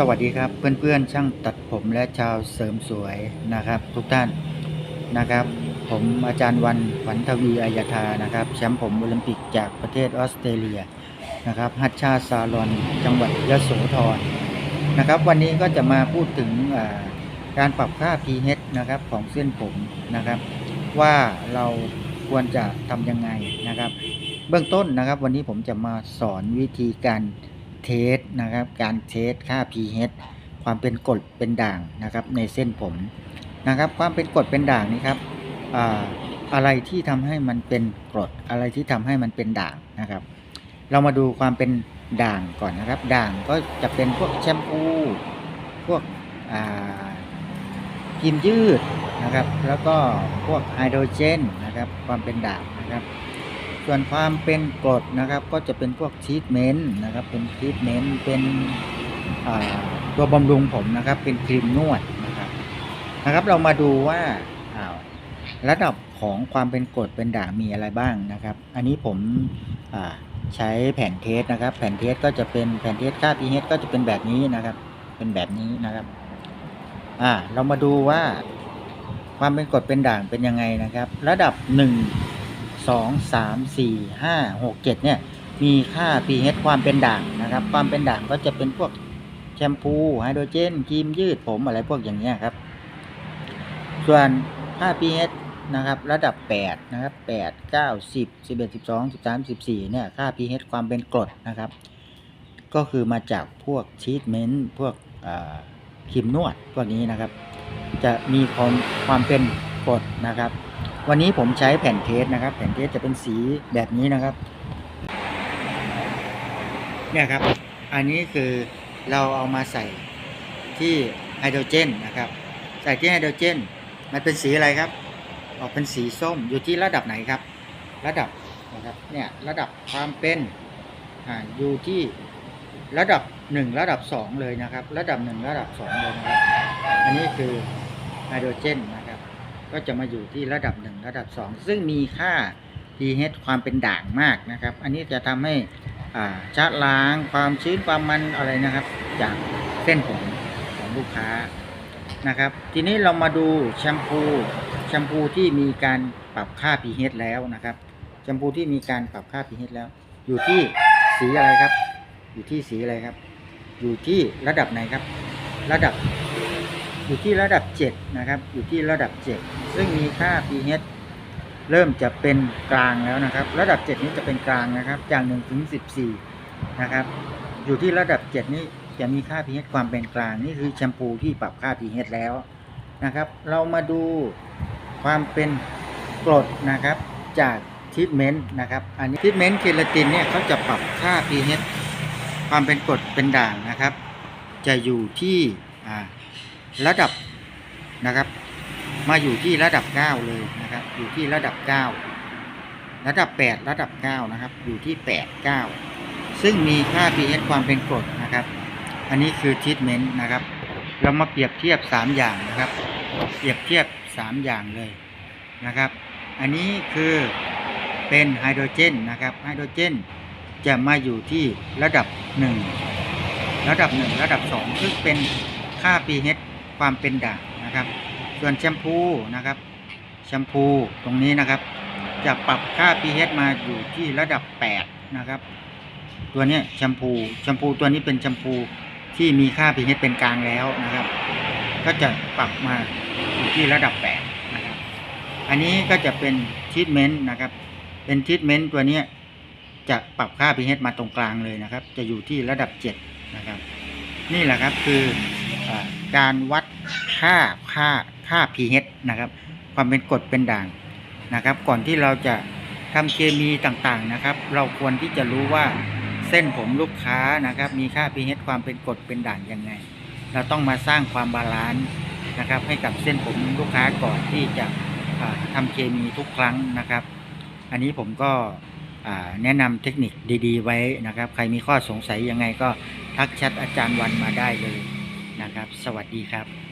สวัสดีครับเพื่อนๆ ช่างตัดผมและชาวเสริมสวยนะครับ ทุกท่านนะครับ ผมอาจารย์วันขวัญทวีอายธานะครับแชมป์ผมโอลิมปิกจากประเทศออสเตรเลียนะครับฮัตชาซาลอน จังหวัดยะโสธรนะครับ วันนี้ก็จะมาพูดถึงการปรับค่า pH นะครับของเส้นผมนะครับ ว่าเราควรจะทำยังไงนะครับ เบื้องต้นนะครับ วันนี้ผมจะมาสอนวิธีการ เทสนะครับ การเทสค่า pH ความเป็นกรดเป็นด่างนะครับในเส้นผมนะครับ ความเป็นกรดเป็นด่างนี่ครับอะไรที่ทำให้มันเป็นกรดอะไรที่ทำให้มันเป็นด่างนะครับ เรามาดูความเป็นด่างก่อนนะครับ ด่างก็จะเป็นพวกแชมพู พวกครีมยืดนะครับ แล้วก็พวกไฮโดรเจนนะครับ ความเป็นด่างนะครับ ส่วนความเป็นกรดนะครับ ก็จะเป็นพวกทรีทเมนต์นะครับ เป็นทรีทเมนต์เป็นตัวบำรุงผมนะครับ เป็นครีมนวดนะครับนะครับ เรามาดูว่าาระดับของความเป็นกรดเป็นด่างมีอะไรบ้างนะครับ อันนี้ผมใช้แผ่นเทสนะครับ แผ่นเทสก็จะเป็นแผ่นเทสค่า pH ก็จะเป็นแบบนี้นะครับ เป็นแบบนี้นะครับอ่าเรามาดูว่าความเป็นกรดเป็นด่างเป็นยังไงนะครับ ระดับ1 สองสามสี่ห้าหกเจ็ดเนี่ย มีค่า pH ความเป็นด่างนะครับ ความเป็นด่างก็จะเป็นพวกแชมพูไฮโดรเจนครีมยืดผมอะไรพวกอย่างเงี้ยครับ ส่วนค่า pH นะครับระดับ 8 นะครับ 8 9 10 11 12 13 14 เนี่ย ค่า pH ความเป็นกรดนะครับ ก็คือมาจากพวกชีทเมนต์พวกครีมนวดพวกนี้นะครับ จะมีความความเป็นกรดนะครับ วันนี้ผมใช้แผ่นเทสนะครับ แผ่นเทสจะเป็นสีแบบนี้นะครับ เนี่ยครับ อันนี้คือเราเอามาใส่ที่ไฮโดรเจนนะครับ ใส่ที่ไฮโดรเจน มันเป็นสีอะไรครับ ออกเป็นสีส้มอยู่ที่ระดับไหนครับ ระดับนะครับ เนี่ยระดับความเป็นอ่าอยู่ที่ระดับหนึ่งระดับสองเลยนะครับ ระดับหนึ่งระดับสองเลยนะครับ อันนี้คือไฮโดรเจนนะ ก็จะมาอยู่ที่ระดับ 1 ระดับ 2 ซึ่งมีค่า pH ความเป็นด่างมากนะครับ อันนี้จะทำให้อ่าชะล้างความชื้นความมันอะไรนะครับ จากเส้นผมของลูกค้านะครับ ทีนี้เรามาดูแชมพูแชมพูที่มีการปรับค่า pH แล้วนะครับแชมพูที่มีการปรับค่า pH แล้ว อยู่ที่สีอะไรครับ อยู่ที่สีอะไรครับ อยู่ที่ระดับไหนครับ ระดับ อยู่ที่ระดับ 7 นะครับ อยู่ที่ระดับ 7 ซึ่งมีค่า pH เริ่มจะเป็นกลางแล้วนะครับ ระดับ 7 นี้จะเป็นกลางนะครับ จาก1ถึง14 นะครับ อยู่ที่ระดับ 7 นี้จะมีค่า pH ความเป็นกลาง นี่คือแชมพูที่ปรับค่า pH แล้วนะครับ เรามาดูความเป็นกรดนะครับ จากทิทเมนต์นะครับ อันนี้ทิทเมนต์เคลาตินเนี่ยเขาจะปรับค่า pH ความเป็นกรดเป็นด่างนะครับ จะอยู่ที่อ่า ระดับนะครับ มาอยู่ที่ระดับ 9 เลยนะครับ อยู่ที่ระดับ 9 ระดับ 8 ระดับ 9 นะครับ อยู่ที่ 8 9 ซึ่งมีค่า pH ความเป็นกรดนะครับ อันนี้คือท e ทเมนต์นะครับ เรามาเปรียบเทียบ 3 อย่างนะครับ เปรียบเทียบ 3 อย่างเลยนะครับ อันนี้คือเป็นไฮโดรเจนนะครับ ไฮโดรเจนจะมาอยู่ที่ระดับ 1 ระดับ 1 ระดับ 2 ซึ่งเป็นค่า pH ความเป็นด่างนะครับ ส่วนแชมพูนะครับ แชมพูตรงนี้นะครับ จะปรับค่า pH มาอยู่ที่ระดับ 8 นะครับ ตัวนี้แชมพูแชมพูตัวนี้เป็นแชมพูที่มีค่า pH เป็นกลางแล้วนะครับ ก็จะปรับมาอยู่ที่ระดับ 8 นะครับ อันนี้ก็จะเป็นทีทเมนต์นะครับ เป็นทีทเมนต์ตัวนี้จะปรับค่า pH มาตรงกลางเลยนะครับ จะอยู่ที่ระดับ 7 นะครับ นี่แหละครับคือ การวัดค่าค่าค่า pH นะครับ ความเป็นกรดเป็นด่างนะครับ ก่อนที่เราจะทำเคมีต่างๆนะครับ เราควรที่จะรู้ว่าเส้นผมลูกค้านะครับ มีค่า pH ความเป็นกรดเป็นด่างยังไง เราต้องมาสร้างความบาลานซ์นะครับ ให้กับเส้นผมลูกค้าก่อนที่จะอ่าทำเคมีทุกครั้งนะครับ อันนี้ผมก็แนะนำเทคนิคดี ๆ ไว้นะครับ ใครมีข้อสงสัยยังไงก็ทักแชทอาจารย์วันมาได้เลย นะครับ สวัสดีครับ